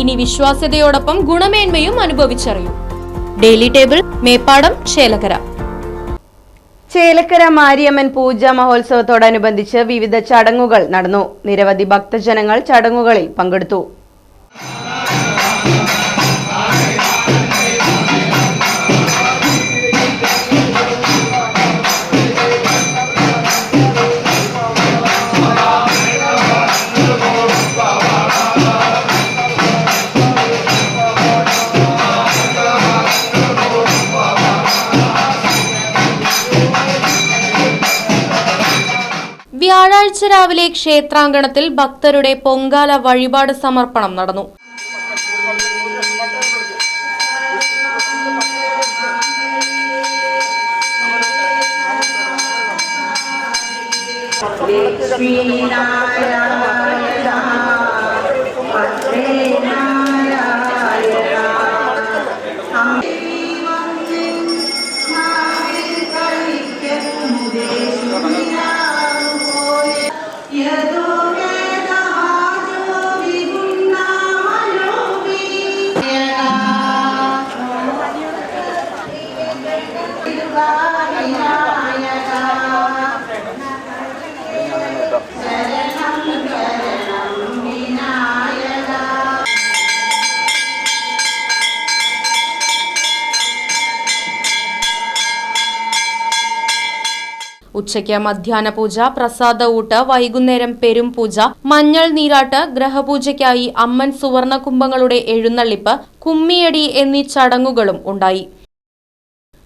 ഇനി വിശ്വാസ്യതയോടൊപ്പം ഗുണമേന്മയും അനുഭവിച്ചറിയൂ. Daily table Meppadam Chelakkara. Chelakkara Mariamman പൂജ മഹോത്സവത്തോടനുബന്ധിച്ച് വിവിധ ചടങ്ങുകൾ നടന്നു. നിരവധി ഭക്തജനങ്ങൾ ചടങ്ങുകളിൽ പങ്കെടുത്തു. വ്യാഴാഴ്ച രാവിലെ ക്ഷേത്രാങ്കണത്തിൽ ഭക്തരുടെ പൊങ്കാല വഴിപാട് സമർപ്പണം നടന്നു. ഉച്ചയ്ക്ക് മധ്യാഹ്ന പൂജ പ്രസാദ ഊട്ട് വൈകുന്നേരം പെരും പൂജ മഞ്ഞൾ നീരാട്ട് ഗ്രഹപൂജയ്ക്കായി അമ്മൻ സുവർണ കുംഭങ്ങളുടെ എഴുന്നള്ളിപ്പ് കുമ്മിയടി എന്നീ ചടങ്ങുകളും ഉണ്ടായി.